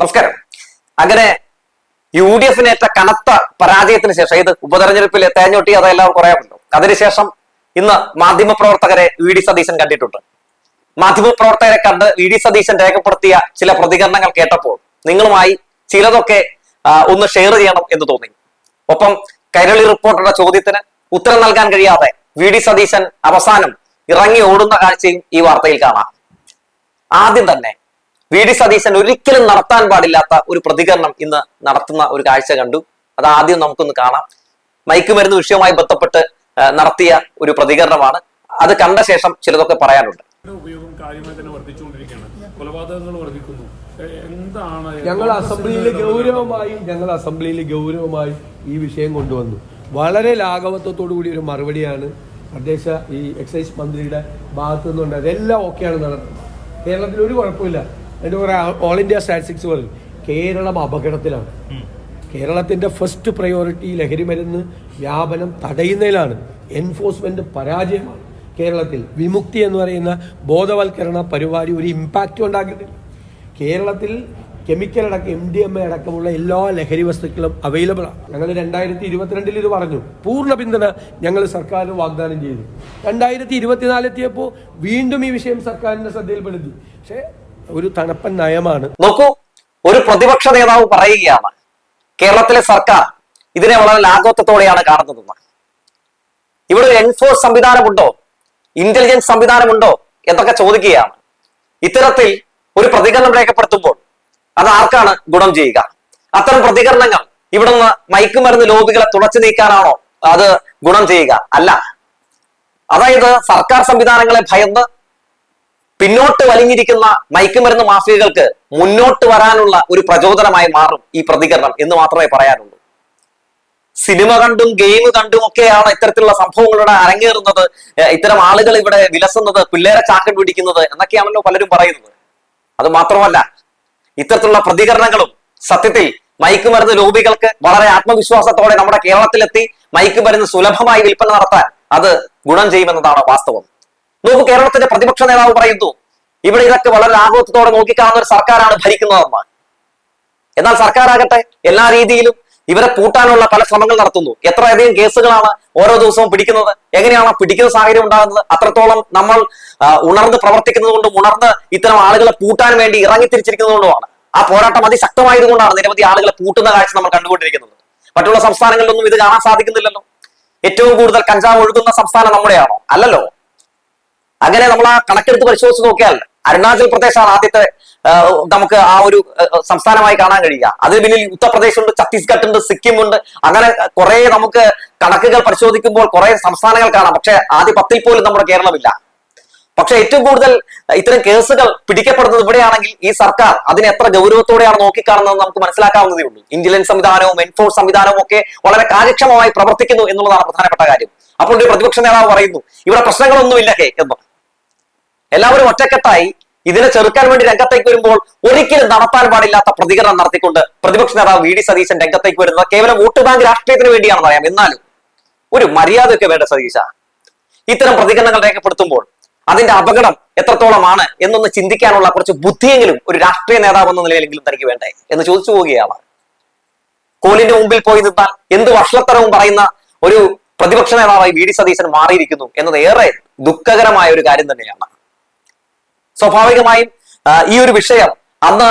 നമസ്കാരം. അങ്ങനെ U D എഫിനേറ്റ കനത്ത പരാജയത്തിന് ശേഷം ഇത് ഉപതെരഞ്ഞെടുപ്പിൽ തേഞ്ഞൊട്ടി അതെല്ലാം പറയാമല്ലോ അതിനുശേഷം ഇന്ന് മാധ്യമപ്രവർത്തകരെ വി ഡി സതീശൻ കണ്ടിട്ടുണ്ട്. മാധ്യമപ്രവർത്തകരെ കണ്ട് വി ഡി സതീശൻ രേഖപ്പെടുത്തിയ ചില പ്രതികരണങ്ങൾ കേട്ടപ്പോൾ നിങ്ങളുമായി ചിലതൊക്കെ ഒന്ന് ഷെയർ ചെയ്യണം എന്ന് തോന്നി. ഒപ്പം കൈരളി റിപ്പോർട്ടറുടെ ചോദ്യത്തിന് ഉത്തരം നൽകാൻ കഴിയാതെ വി ഡി സതീശൻ അവസാനം ഇറങ്ങി ഓടുന്ന കാഴ്ചയും ഈ വാർത്തയിൽ കാണാം. ആദ്യം തന്നെ വി ഡി സതീശൻ ഒരിക്കലും നടത്താൻ പാടില്ലാത്ത ഒരു പ്രതികരണം ഇന്ന് നടത്തുന്ന ഒരു കാഴ്ച കണ്ടു. അത് ആദ്യം നമുക്കൊന്ന് കാണാം. മയക്കുമരുന്ന് വിഷയവുമായി ബന്ധപ്പെട്ട് നടത്തിയ ഒരു പ്രതികരണമാണ്. അത് കണ്ട ശേഷം ചിലതൊക്കെ പറയാനുണ്ട്. ഉപയോഗം കാര്യമായി തന്നെ വർദ്ധിച്ചുകൊണ്ടിരിക്കുകയാണ്. കൊലപാതകങ്ങൾ വർദ്ധിക്കുന്നു. എന്താണ് ഞങ്ങൾ അസംബ്ലിയിൽ ഗൗരവമായി ഞങ്ങൾ അസംബ്ലിയിൽ ഗൗരവമായി ഈ വിഷയം കൊണ്ടുവന്നു. വളരെ ലാഘവത്വത്തോടു കൂടി ഒരു മറുപടിയാണ് തദ്ദേശ ഈ എക്സൈസ് മന്ത്രിയുടെ ഭാഗത്തു നിന്നുണ്ടായത് എല്ലാം ഓക്കെയാണ് നടത്തുന്നത് കേരളത്തിൽ ഒരു കുഴപ്പമില്ല അതിന്റെ കുറെ ഓൾ ഇന്ത്യ സ്റ്റാറ്റിസ്റ്റിക്സ് പറയും കേരളം അപകടത്തിലാണ്. കേരളത്തിന്റെ ഫസ്റ്റ് പ്രയോറിറ്റി ലഹരി മരുന്ന് വ്യാപനം തടയുന്നതിലാണ്. എൻഫോഴ്സ്മെന്റ് പരാജയമാണ് കേരളത്തിൽ. വിമുക്തി എന്ന് പറയുന്ന ബോധവൽക്കരണ പരിപാടി ഒരു ഇമ്പാക്റ്റ് ഉണ്ടാക്കിയിട്ടില്ല കേരളത്തിൽ കെമിക്കൽ അടക്കം എം ഡി എം എ അടക്കമുള്ള എല്ലാ ലഹരി വസ്തുക്കളും അവൈലബിൾ ആണ്. ഞങ്ങൾ രണ്ടായിരത്തി ഇരുപത്തിരണ്ടിൽ ഇത് പറഞ്ഞു. പൂർണ പിന്തുണ ഞങ്ങൾ സർക്കാരിന് വാഗ്ദാനം ചെയ്തു. രണ്ടായിരത്തി ഇരുപത്തിനാലെത്തിയപ്പോൾ വീണ്ടും ഈ വിഷയം സർക്കാരിന്റെ ശ്രദ്ധയിൽപ്പെടുത്തി. പക്ഷേ ഒരു തണുപ്പൻ നയമാണ്. നോക്കൂ ഒരു പ്രതിപക്ഷ നേതാവ് പറയുകയാണ് കേരളത്തിലെ സർക്കാർ ഇതിനെ വളരെ ലാഘവത്വത്തോടെയാണ് കാണുന്നതെന്ന് ഇവിടെ ഒരു എൻഫോഴ്സ് സംവിധാനമുണ്ടോ? ഇന്റലിജൻസ് സംവിധാനമുണ്ടോ? എന്നൊക്കെ ചോദിക്കുകയാണ്. ഇത്തരത്തിൽ ഒരു പ്രതികരണം രേഖപ്പെടുത്തുമ്പോൾ അത് ആർക്കാണ് ഗുണം ചെയ്യുക? അത്തരം പ്രതികരണങ്ങൾ ഇവിടുന്ന് മയക്കുമരുന്ന് ലോബികളെ തുടച്ചു നീക്കാനാണോ അത് ഗുണം ചെയ്യുക? അല്ല. അതായത് സർക്കാർ സംവിധാനങ്ങളെ ഭയന്ന് പിന്നോട്ട് വലിഞ്ഞിരിക്കുന്ന മയക്കുമരുന്ന് മാഫിയകൾക്ക് മുന്നോട്ട് വരാനുള്ള ഒരു പ്രചോദനമായി മാറും ഈ പ്രതികരണം എന്ന് മാത്രമേ പറയാനുള്ളൂ. സിനിമ കണ്ടും ഗെയിം കണ്ടും ഒക്കെയാണ് ഇത്തരത്തിലുള്ള സംഭവങ്ങളുടെ അരങ്ങേറുന്നത്. ഇത്തരം ആളുകൾ ഇവിടെ വിലസുന്നത് പിള്ളേരെ ചാക്കൻ പിടിക്കുന്നത് എന്നൊക്കെയാണല്ലോ പലരും പറയുന്നത്. അത് മാത്രമല്ല ഇത്തരത്തിലുള്ള പ്രതികരണങ്ങളും സത്യത്തിൽ മയക്കുമരുന്ന് ലോബികൾക്ക് വളരെ ആത്മവിശ്വാസത്തോടെ നമ്മുടെ കേരളത്തിലെത്തി മയക്കുമരുന്ന് സുലഭമായി വിൽപ്പന നടത്താൻ അത് ഗുണം ചെയ്യുമെന്നതാണ് വാസ്തവം. നോക്കൂ കേരളത്തിന്റെ പ്രതിപക്ഷ നേതാവ് പറയുന്നു ഇവിടെ ഇതൊക്കെ വളരെ ലാഘവത്തോടെ നോക്കിക്കാവുന്ന ഒരു സർക്കാരാണ് ഭരിക്കുന്നതെന്ന് എന്നാൽ സർക്കാരാകട്ടെ എല്ലാ രീതിയിലും ഇവരെ പൂട്ടാനുള്ള പല ശ്രമങ്ങൾ നടത്തുന്നു. എത്രയധികം കേസുകളാണ് ഓരോ ദിവസവും പിടിക്കുന്നത് എങ്ങനെയാണ് പിടിക്കുന്ന സാഹചര്യം ഉണ്ടാകുന്നത് അത്രത്തോളം നമ്മൾ ഉണർന്ന് പ്രവർത്തിക്കുന്നത് കൊണ്ടും ഉണർന്ന് ഇത്തരം ആളുകളെ പൂട്ടാൻ വേണ്ടി ഇറങ്ങിത്തിരിച്ചിരിക്കുന്നതുകൊണ്ടുമാണ് ആ പോരാട്ടം അതിശക്തമായതുകൊണ്ടാണ് നിരവധി ആളുകളെ പൂട്ടുന്ന കാഴ്ച നമ്മൾ കണ്ടുകൊണ്ടിരിക്കുന്നത്. മറ്റുള്ള സംസ്ഥാനങ്ങളിലൊന്നും ഇത് കാണാൻ സാധിക്കുന്നില്ലല്ലോ. ഏറ്റവും കൂടുതൽ കഞ്ചാവ് ഒഴുകുന്ന സംസ്ഥാനം നമ്മുടെയാണോ? അല്ലല്ലോ. അങ്ങനെ നമ്മൾ ആ കണക്കെടുത്ത് പരിശോധിച്ച് നോക്കിയാൽ അരുണാചൽ പ്രദേശാണ് ആദ്യത്തെ നമുക്ക് ആ ഒരു സംസ്ഥാനമായി കാണാൻ കഴിയുക. അതിന് പിന്നിൽ ഉത്തർപ്രദേശ് ഉണ്ട് ഛത്തീസ്ഗഡ് ഉണ്ട് സിക്കിം ഉണ്ട് അങ്ങനെ കുറെ നമുക്ക് കണക്കുകൾ പരിശോധിക്കുമ്പോൾ കുറെ സംസ്ഥാനങ്ങൾ കാണാം. പക്ഷെ ആദ്യ പത്തിൽ പോലും നമ്മുടെ കേരളമില്ല. പക്ഷെ ഏറ്റവും കൂടുതൽ ഇത്തരം കേസുകൾ പിടിക്കപ്പെടുന്നത് ഇവിടെയാണെങ്കിൽ ഈ സർക്കാർ അതിനെ എത്ര ഗൗരവത്തോടെയാണ് നോക്കിക്കാണുന്നത് നമുക്ക് മനസ്സിലാക്കാവുന്നതേ ഉള്ളൂ. ഇന്റലിജൻസ് സംവിധാനവും എൻഫോഴ്സ് സംവിധാനവും ഒക്കെ വളരെ കാര്യക്ഷമമായി പ്രവർത്തിക്കുന്നു എന്നുള്ളതാണ് പ്രധാനപ്പെട്ട കാര്യം. അപ്പോൾ ഒരു പ്രതിപക്ഷ നേതാവ് പറയുന്നു ഇവിടെ പ്രശ്നങ്ങളൊന്നുമില്ല എന്ന്. എല്ലാവരും ഒറ്റക്കെട്ടായി ഇതിനെ ചെറുക്കാൻ വേണ്ടി രംഗത്തേക്ക് വരുമ്പോൾ ഒരിക്കലും നടത്താൻ പാടില്ലാത്ത പ്രതികരണം നടത്തിക്കൊണ്ട് പ്രതിപക്ഷ നേതാവ് വി ഡി സതീശൻ രംഗത്തേക്ക് വരുന്നത് കേവലം വോട്ട് ബാങ്ക് രാഷ്ട്രീയത്തിന് വേണ്ടിയാണെന്ന് അറിയാം എന്നാലും ഒരു മര്യാദയൊക്കെ വേണ്ട സതീശ? ഇത്തരം പ്രതികരണങ്ങൾ രേഖപ്പെടുത്തുമ്പോൾ അതിന്റെ അപകടം എത്രത്തോളമാണ് എന്നൊന്ന് ചിന്തിക്കാനുള്ള കുറച്ച് ബുദ്ധിയെങ്കിലും ഒരു രാഷ്ട്രീയ നേതാവ് എന്ന നിലയിലെങ്കിലും തനിക്ക് വേണ്ടേ എന്ന് ചോദിച്ചു പോവുകയാണ്. കോലിന്റെ മുമ്പിൽ പോയി നിന്നാൽ എന്ത് വഷളത്തരവും പറയുന്ന ഒരു പ്രതിപക്ഷ നേതാവായി വി ഡി സതീശൻ മാറിയിരിക്കുന്നു എന്നത് ഏറെ ദുഃഖകരമായ ഒരു കാര്യം തന്നെയാണ്. സ്വാഭാവികമായും ഈ ഒരു വിഷയം അന്ന്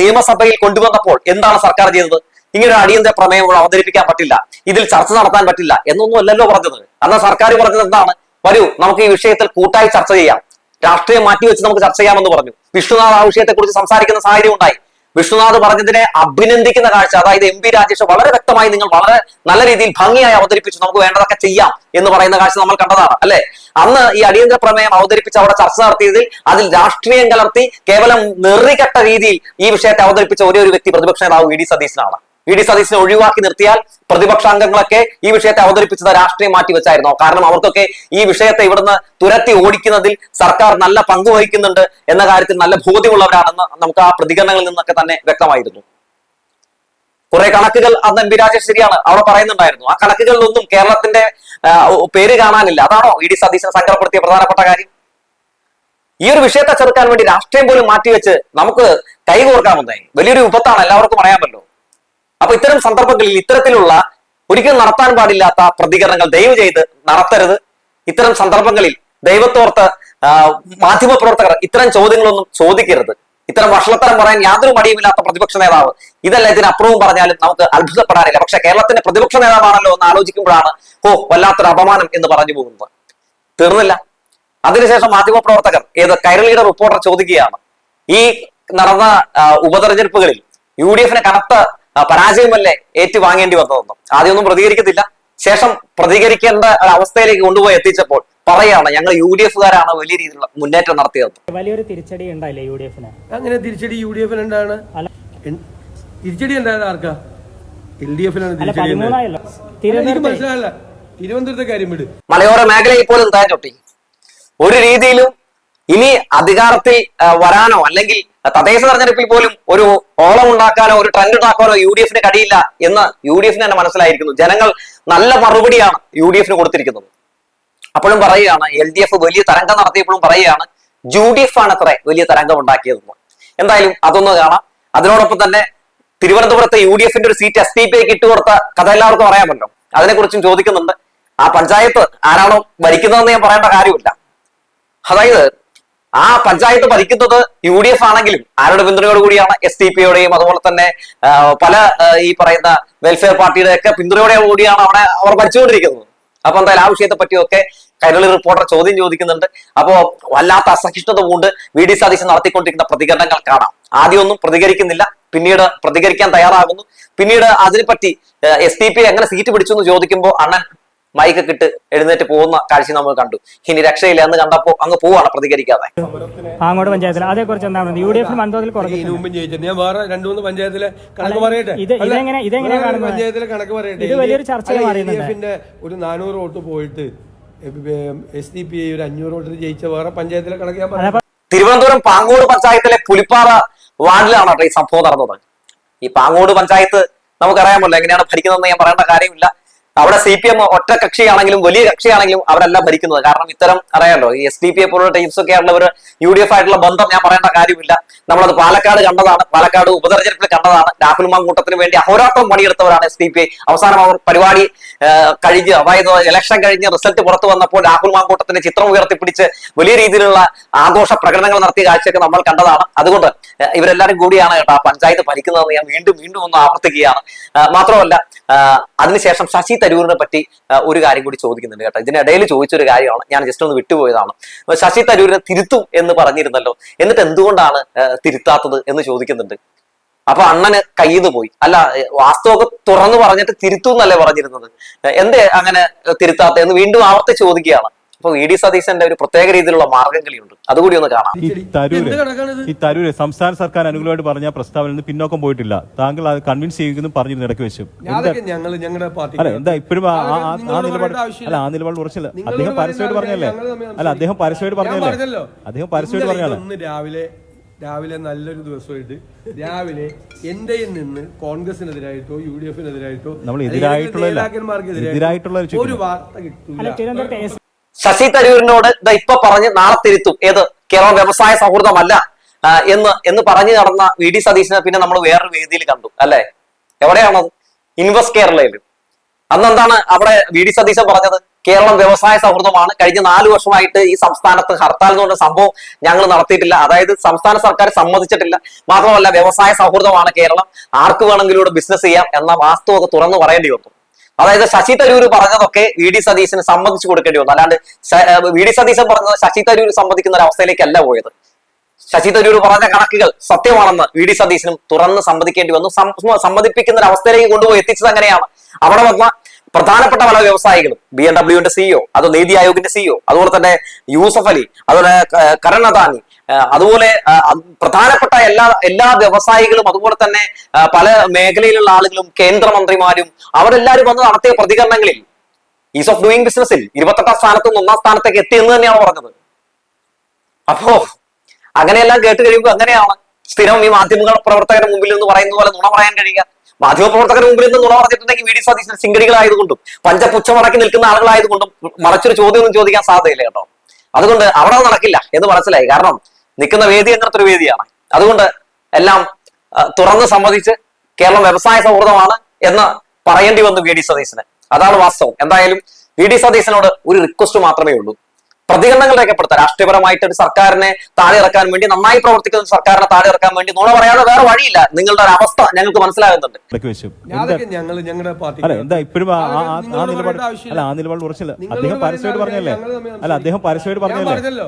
നിയമസഭയിൽ കൊണ്ടുവന്നപ്പോൾ എന്താണ് സർക്കാർ ചെയ്തത്? ഇങ്ങനൊരു അടിയന്തര പ്രമേയം അവതരിപ്പിക്കാൻ പറ്റില്ല. ഇതിൽ ചർച്ച നടത്താൻ പറ്റില്ല എന്നൊന്നും അല്ലല്ലോ പറഞ്ഞത്. അന്ന് സർക്കാർ പറഞ്ഞത് എന്താണ്? വരൂ നമുക്ക് ഈ വിഷയത്തിൽ കൂട്ടായി ചർച്ച ചെയ്യാം. രാഷ്ട്രീയം മാറ്റിവെച്ച് നമുക്ക് ചർച്ച ചെയ്യാമെന്ന് പറഞ്ഞു. വിഷ്ണുനാഥ് ആ വിഷയത്തെക്കുറിച്ച് സംസാരിക്കുന്ന സാഹചര്യം ഉണ്ടായി. വിഷ്ണുനാഥ് പറഞ്ഞതിനെ അഭിനന്ദിക്കുന്ന കാഴ്ച. അതായത് എം പി രാജേഷ് വളരെ വ്യക്തമായി നിങ്ങൾ വളരെ നല്ല രീതിയിൽ ഭംഗിയായി അവതരിപ്പിച്ചു. നമുക്ക് വേണ്ടതൊക്കെ ചെയ്യാം എന്ന് പറയുന്ന കാഴ്ച നമ്മൾ കണ്ടതാണ് അല്ലെ? അന്ന് ഈ അടിയന്തര പ്രമേയം അവതരിപ്പിച്ച് അവിടെ ചർച്ച നടത്തിയതിൽ അതിൽ രാഷ്ട്രീയം കലർത്തി കേവലം നെറികെട്ട രീതിയിൽ ഈ വിഷയത്തെ അവതരിപ്പിച്ച ഒരേ ഒരു വ്യക്തി പ്രതിപക്ഷ നേതാവ് വി ഡി സതീശനാണ്. വി ഡി സതീശനെ ഒഴിവാക്കി നിർത്തിയാൽ പ്രതിപക്ഷ അംഗങ്ങളൊക്കെ ഈ വിഷയത്തെ അവതരിപ്പിച്ചത് രാഷ്ട്രീയം മാറ്റി വെച്ചായിരുന്നു. കാരണം അവർക്കൊക്കെ ഈ വിഷയത്തെ ഇവിടുന്ന് തുരത്തി ഓടിക്കുന്നതിൽ സർക്കാർ നല്ല പങ്ക് വഹിക്കുന്നുണ്ട് എന്ന കാര്യത്തിൽ നല്ല ബോധ്യമുള്ളവരാണെന്ന് നമുക്ക് ആ പ്രതികരണങ്ങളിൽ നിന്നൊക്കെ തന്നെ വ്യക്തമായിരുന്നു. കുറെ കണക്കുകൾ അന്ന് എം പി രാജേഷ് ശരിയാണ് അവിടെ പറയുന്നുണ്ടായിരുന്നു. ആ കണക്കുകളിലൊന്നും കേരളത്തിന്റെ പേര് കാണാനില്ല. അതാണോ ഇ ഡി സതീശനെ സങ്കടപ്പെടുത്തിയ പ്രധാനപ്പെട്ട കാര്യം? ഈ ഒരു വിഷയത്തെ ചെറുക്കാൻ വേണ്ടി രാഷ്ട്രീയം പോലും മാറ്റിവെച്ച് നമുക്ക് കൈകോർക്കാമെന്നേ വലിയൊരു വിപത്താണ് എല്ലാവർക്കും അറിയാമല്ലോ. അപ്പൊ ഇത്തരം സന്ദർഭങ്ങളിൽ ഇത്തരത്തിലുള്ള ഒരിക്കലും നടത്താൻ പാടില്ലാത്ത പ്രതികരണങ്ങൾ ദയവ് ചെയ്ത് നടത്തരുത്. ഇത്തരം സന്ദർഭങ്ങളിൽ ദൈവത്തോർത്ത് മാധ്യമ മാധ്യമപ്രവർത്തകർ ഇത്തരം ചോദ്യങ്ങളൊന്നും ചോദിക്കരുത്. ഇത്തരം വഷളത്തരം പറയാൻ യാതൊരു മടിയുമില്ലാത്ത പ്രതിപക്ഷ നേതാവ്. ഇതല്ല ഇതിനപ്പുറവും പറഞ്ഞാലും നമുക്ക് അത്ഭുതപ്പെടാനില്ല. പക്ഷെ കേരളത്തിന്റെ പ്രതിപക്ഷ നേതാവാണല്ലോ എന്ന് ആലോചിക്കുമ്പോഴാണ് ഓ വല്ലാത്തൊരു അപമാനം എന്ന് പറഞ്ഞു പോകുന്നത്. തീർന്നില്ല. അതിനുശേഷം മാധ്യമപ്രവർത്തകർ ഏത് കൈരളിയുടെ റിപ്പോർട്ടർ ചോദിക്കുകയാണ്. ഈ നടന്ന ഉപതെരഞ്ഞെടുപ്പുകളിൽ യു ഡി എഫിന് കനത്ത പരാജയമല്ലേ ഏറ്റുവാങ്ങേണ്ടി വന്നതെന്നും. ആദ്യമൊന്നും പ്രതികരിക്കത്തില്ല. ശേഷം പ്രതികരിക്കേണ്ട ഒരു അവസ്ഥയിലേക്ക് കൊണ്ടുപോയി എത്തിച്ചപ്പോൾ പറയാണ് ഞങ്ങൾ യു ഡി എഫുകാരാണ് വലിയ രീതിയിലുള്ള മുന്നേറ്റം നടത്തിയത് വലിയൊരു തിരിച്ചടി ഉണ്ടായില്ലേ യു ഡി എഫിന്? അങ്ങനെ തിരിച്ചടി യു ഡി എഫിന് എന്താണ്? അല്ല. തിരിച്ചടി ഉണ്ടായത് ആർക്കാ? എൽ ഡി എഫിനാണ് തിരിച്ചടി മനസ്സിലായില്ല. തിരുവനന്തപുരത്തെ കാര്യം വിട്. മലയോര മേഖലയിൽ പോലും തേഞ്ഞൊട്ടി ഒരു രീതിയിലും ഇനി അധികാരത്തിൽ വരാനോ അല്ലെങ്കിൽ തദ്ദേശ തെരഞ്ഞെടുപ്പിൽ പോലും ഒരു ഓളം ഉണ്ടാക്കാനോ ഒരു ട്രെൻഡ് ഉണ്ടാക്കാനോ യു ഡി എഫിന് കഴിയില്ല എന്ന് യു ഡി എഫിന് തന്നെ മനസ്സിലായിരിക്കുന്നു. ജനങ്ങൾ നല്ല മറുപടിയാണ് യു ഡി എഫിന് കൊടുത്തിരിക്കുന്നത്. അപ്പോഴും പറയുകയാണ് എൽ ഡി എഫ് വലിയ തരംഗം നടത്തിയപ്പോഴും പറയുകയാണ് യു ഡി എഫ് ആണ് അത്ര വലിയ തരംഗം ഉണ്ടാക്കിയതെന്ന്. എന്തായാലും അതൊന്ന് കാണാം. അതിനോടൊപ്പം തന്നെ തിരുവനന്തപുരത്തെ യു ഡി എഫിന്റെ ഒരു സീറ്റ് എസ് ഡി പി ഐക്ക് ഇട്ടുകൊടുത്ത കഥ എല്ലാവർക്കും അറിയാമല്ലോ. അതിനെക്കുറിച്ചും ചോദിക്കുന്നുണ്ട്. ആ പഞ്ചായത്ത് ആരാണോ ഭരിക്കുന്നതെന്ന് ഞാൻ പറയേണ്ട കാര്യമില്ല. അതായത് ആ പഞ്ചായത്ത് ഭരിക്കുന്നത് യു ഡി എഫ് ആണെങ്കിലും ആരുടെ പിന്തുണയോട് കൂടിയാണ് എസ് ഡി പിയുടെയും അതുപോലെ തന്നെ പല ഈ പറയുന്ന വെൽഫെയർ പാർട്ടിയുടെ ഒക്കെ പിന്തുണയോടെ കൂടിയാണ് അവിടെ അവർ ഭരിച്ചുകൊണ്ടിരിക്കുന്നത്. അപ്പൊ എന്തായാലും ആ വിഷയത്തെ പറ്റിയൊക്കെ കൈരളി റിപ്പോർട്ടർ ചോദ്യം ചോദിക്കുന്നുണ്ട്. അപ്പോ വല്ലാത്ത അസഹിഷ്ണുത കൊണ്ട് വി ഡി സതീശൻ നടത്തിക്കൊണ്ടിരിക്കുന്ന പ്രതികരണങ്ങൾ കാണാം. ആദ്യമൊന്നും പ്രതികരിക്കുന്നില്ല. പിന്നീട് പ്രതികരിക്കാൻ തയ്യാറാകുന്നു. പിന്നീട് അതിനെപ്പറ്റി എസ് ഡി പി എങ്ങനെ സീറ്റ് പിടിച്ചു എന്ന് ചോദിക്കുമ്പോൾ അണ്ണൻ മൈക്കൊക്കെ ഇട്ട് എഴുന്നേറ്റ് പോകുന്ന കാഴ്ച നമ്മൾ കണ്ടു. ഇനി രക്ഷയില്ല എന്ന് കണ്ടപ്പോ അങ്ങ് പോവാണ് പ്രതികരിക്കാതെ. പഞ്ചായത്തിൽ എന്താണ്? യു ഡി വൻതോതിൽ കുറഞ്ഞിട്ടുണ്ട്. മുമ്പ് ഞാൻ വേറെ രണ്ടു മൂന്ന് പഞ്ചായത്തിലെ കണക്ക് പറയട്ടെ? പഞ്ചായത്തിലെ കണക്ക് പറയട്ടെ? ഇത് വലിയൊരു ഒരു നാനൂറ് വോട്ട് പോയിട്ട് എസ് ഡി പി ഐ ഒരു അഞ്ഞൂറ് വോട്ടിന് ജയിച്ച വേറെ പഞ്ചായത്തിലെ കണക്ക് ഞാൻ പറയാം തിരുവനന്തപുരം പാങ്ങോട് പഞ്ചായത്തിലെ പുലിപ്പാറ വാർഡിലാണ് കേട്ടോ ഈ സംഭവം നടന്നത്. ഈ പാങ്ങോട് പഞ്ചായത്ത് നമുക്കറിയാമല്ലോ എങ്ങനെയാണ് ഭരിക്കുന്നതെന്ന് ഞാൻ പറയേണ്ട കാര്യമില്ല. അവിടെ സി പി എം ഒറ്റ കക്ഷിയാണെങ്കിലും വലിയ കക്ഷിയാണെങ്കിലും അവരല്ല ഭരിക്കുന്നത്. കാരണം ഇത്തരം അറിയാമല്ലോ ഈ എസ് ഡി പി എ പോലുള്ള ടീംസ് ഒക്കെ ഉള്ളവർ യു ഡി എഫ് ആയിട്ടുള്ള ബന്ധം ഞാൻ പറയേണ്ട കാര്യമില്ല. നമ്മളത് പാലക്കാട് കണ്ടതാണ്. പാലക്കാട് ഉപതെരഞ്ഞെടുപ്പിൽ കണ്ടതാണ്. രാഹുൽ മാങ്കൂട്ടത്തിന് വേണ്ടി അഹോരാത്രം പണിയെടുത്തവരാണ് എസ് ഡി പി ഐ അവസാനം അവർ പരിപാടി കഴിഞ്ഞ് അതായത് ഇലക്ഷൻ കഴിഞ്ഞ് റിസൾട്ട് പുറത്തു വന്നപ്പോൾ രാഹുൽ മാങ്കൂട്ടത്തിന്റെ ചിത്രം ഉയർത്തിപ്പിടിച്ച് വലിയ രീതിയിലുള്ള ആഘോഷ പ്രകടനങ്ങൾ നടത്തിയ കാഴ്ചയൊക്കെ നമ്മൾ കണ്ടതാണ്. അതുകൊണ്ട് ഇവരെല്ലാവരും കൂടിയാണ് കേട്ടോ പഞ്ചായത്ത് ഭരിക്കുന്നതെന്ന് ഞാൻ വീണ്ടും വീണ്ടും ഒന്ന് ആവർത്തിക്കുകയാണ്. മാത്രമല്ല അതിനുശേഷം ശശി തരൂരിനെ പറ്റി ഒരു കാര്യം കൂടി ചോദിക്കുന്നുണ്ട് കേട്ടോ. ഇതിനിടയിൽ ചോദിച്ചൊരു കാര്യമാണ്. ഞാൻ ജസ്റ്റ് ഒന്ന് വിട്ടുപോയതാണ്. ശശി തരൂരിനെ തിരുത്തും എന്ന് പറഞ്ഞിരുന്നല്ലോ. എന്നിട്ട് എന്തുകൊണ്ടാണ് തിരുത്താത്തത് എന്ന് ചോദിക്കുന്നുണ്ട്. അപ്പൊ അണ്ണന് കയ്യിൽ പോയി. അല്ല വാസ്തവൊക്കെ തുറന്നു പറഞ്ഞിട്ട് തിരുത്തും എന്നല്ലേ പറഞ്ഞിരുന്നത്? എന്തേ അങ്ങനെ തിരുത്താത്ത എന്ന് വീണ്ടും ആവർത്തി ചോദിക്കുകയാണ്. അപ്പൊ വി ഡി സതീശന്റെ ഒരു പ്രത്യേക രീതിയിലുള്ള മാർഗംകളിയുണ്ട് അതുകൂടി ഒന്ന് കാണാം. ഈ തരൂര് ഈ തരൂര് സംസ്ഥാന സർക്കാർ അനുകൂലമായിട്ട് പറഞ്ഞ പ്രസ്താവനയിൽ നിന്ന് പിന്നോക്കം പോയിട്ടില്ല. താങ്കൾ അത് കൺവിൻസ് ചെയ്യുന്നു പറഞ്ഞിരുന്നു ഇടയ്ക്ക് വെച്ചു. ഞങ്ങൾ ഞങ്ങളുടെ പാർട്ടി അല്ല എന്താ ഇപ്പോഴും ആ- നിലപാട് അല്ല ആ നിലപാട് ഉറച്ചില്ല അദ്ദേഹം പരസ്യമായിട്ട് പറഞ്ഞല്ലേ അല്ല അദ്ദേഹം പരസ്യമായിട്ട് പറഞ്ഞല്ലേ. അദ്ദേഹം പരസ്യമായിട്ട് ഇതൊന്ന് രാവിലെ രാവിലെ നല്ലൊരു ദിവസമായിട്ട് രാവിലെ എന്റെയിൽ നിന്ന് കോൺഗ്രസിനെതിരായിട്ടോ യു ഡി എഫിനെതിരായിട്ടോ എതിരായിട്ടുള്ള നേതാക്കന്മാർക്കെതിരായിട്ടോ ഒരു. വാർത്ത അല്ല കിട്ടൂല തിരുവനന്തപുരത്ത് എസ് ശശി തരൂരിനോട് ഇതാ ഇപ്പൊ പറഞ്ഞ് നാളെ തിരുത്തും. ഏത്? കേരളം വ്യവസായ സൗഹൃദമല്ല. എന്ന് എന്ന് പറഞ്ഞു നടന്ന വി ഡി സതീശനെ പിന്നെ നമ്മൾ വേറൊരു വേദിയിൽ കണ്ടു അല്ലെ? എവിടെയാണത്? ഇൻവെസ്റ്റ് കേരളയിൽ അന്ന് എന്താണ് അവിടെ വി ഡി സതീശൻ പറഞ്ഞത്? കേരളം വ്യവസായ സൗഹൃദമാണ്. കഴിഞ്ഞ നാല് വർഷമായിട്ട് ഈ സംസ്ഥാനത്ത് ഹർത്താൽ എന്ന് പറഞ്ഞ സംഭവം ഞങ്ങൾ നടത്തിയിട്ടില്ല. അതായത് സംസ്ഥാന സർക്കാർ സമ്മതിച്ചിട്ടില്ല. മാത്രമല്ല വ്യവസായ സൗഹൃദമാണ് കേരളം. ആർക്ക് വേണമെങ്കിലും ബിസിനസ് ചെയ്യാം എന്ന വാസ്തുവൊക്കെ തുറന്നു പറയേണ്ടി വന്നു. അതായത് ശശി തരൂർ പറഞ്ഞതൊക്കെ വി ഡി സതീശന് സമ്മതിച്ചു കൊടുക്കേണ്ടി വന്നു. അല്ലാണ്ട് വി ഡി സതീശൻ പറഞ്ഞത് ശശി തരൂർ സമ്മതിക്കുന്ന ഒരു അവസ്ഥയിലേക്കല്ല പോയത്. ശശി തരൂർ പറഞ്ഞ കണക്കുകൾ സത്യമാണെന്ന് വി ഡി സതീശനും തുറന്ന് സമ്മതിക്കേണ്ടി വന്നു. സമ്മതിപ്പിക്കുന്ന ഒരു അവസ്ഥയിലേക്ക് കൊണ്ടുപോയി എത്തിച്ചത് അങ്ങനെയാണ്. അവിടെ വന്ന പ്രധാനപ്പെട്ട പല വ്യവസായികളും ബി എം ഡബ്ല്യുവിന്റെ സിഇഒ അതോ നീതി ആയോഗിന്റെ സിഇഒ അതുപോലെ തന്നെ യൂസഫ് അലി അതുപോലെ കരൺ അദാനി അതുപോലെ പ്രധാനപ്പെട്ട എല്ലാ എല്ലാ വ്യവസായികളും അതുപോലെ തന്നെ പല മേഖലയിലുള്ള ആളുകളും കേന്ദ്രമന്ത്രിമാരും അവരെല്ലാവരും വന്ന് നടത്തിയ പ്രതികരണങ്ങളിൽ ഈസ് ഓഫ് ഡൂയിങ് ബിസിനസ്സിൽ ഇരുപത്തെട്ടാം സ്ഥാനത്ത് ഒന്നാം സ്ഥാനത്തേക്ക് എത്തി എന്ന് തന്നെയാണ് പറഞ്ഞത്. അപ്പോ അങ്ങനെയെല്ലാം കേട്ട് കഴിയുമ്പോൾ അങ്ങനെയാണ് സ്ഥിരം ഈ മാധ്യമ പ്രവർത്തകരുടെ മുമ്പിൽ നിന്ന് പറയുന്ന പോലെ നുണ പറയാൻ കഴിയുക? മാധ്യമ പ്രവർത്തകരുടെ മുമ്പിൽ നിന്ന് നുണ പറഞ്ഞിട്ടുണ്ടെങ്കിൽ വി ഡി സതീശൻ സിംഗടികളായതുകൊണ്ടും പഞ്ചപുച്ഛമടക്കി നിൽക്കുന്ന ആളുകളായതുകൊണ്ടും മറച്ചൊരു ചോദ്യമൊന്നും ചോദിക്കാൻ സാധ്യതയില്ല കേട്ടോ. അതുകൊണ്ട് അവിടെ നടക്കില്ല എന്ന് മനസ്സിലായി. കാരണം നിൽക്കുന്ന വേദി അങ്ങനത്തെ ഒരു വേദിയാണ്. അതുകൊണ്ട് എല്ലാം തുറന്ന് സമ്മതിച്ച് കേരളം വ്യവസായ സൗഹൃദമാണ് എന്ന് പറയേണ്ടി വന്നു വി ഡി സതീശന്. അതാണ് വാസ്തവം. എന്തായാലും വി ഡി സതീശനോട് ഒരു റിക്വസ്റ്റ് മാത്രമേ ഉള്ളൂ. പ്രതികരണങ്ങൾ രേഖപ്പെടുത്താൻ രാഷ്ട്രീയപരമായിട്ട് ഒരു സർക്കാരിനെ താഴെ ഇറക്കാൻ വേണ്ടി നന്നായി പ്രവർത്തിക്കുന്ന സർക്കാരിനെ താഴെ ഇറക്കാൻ വേണ്ടി നുണ പറയാതെ വേറെ വഴിയില്ല. നിങ്ങളുടെ ഒരു അവസ്ഥ ഞങ്ങൾക്ക് മനസ്സിലാകുന്നുണ്ട്. ഇടയ്ക്ക് വെച്ചു. ഞങ്ങൾ ഞങ്ങളുടെ പാർട്ടി അല്ല അദ്ദേഹം പരസ്യമായിട്ട് പറഞ്ഞല്ലേ അല്ല അദ്ദേഹം പരസ്യമായിട്ട് പറഞ്ഞല്ലോ.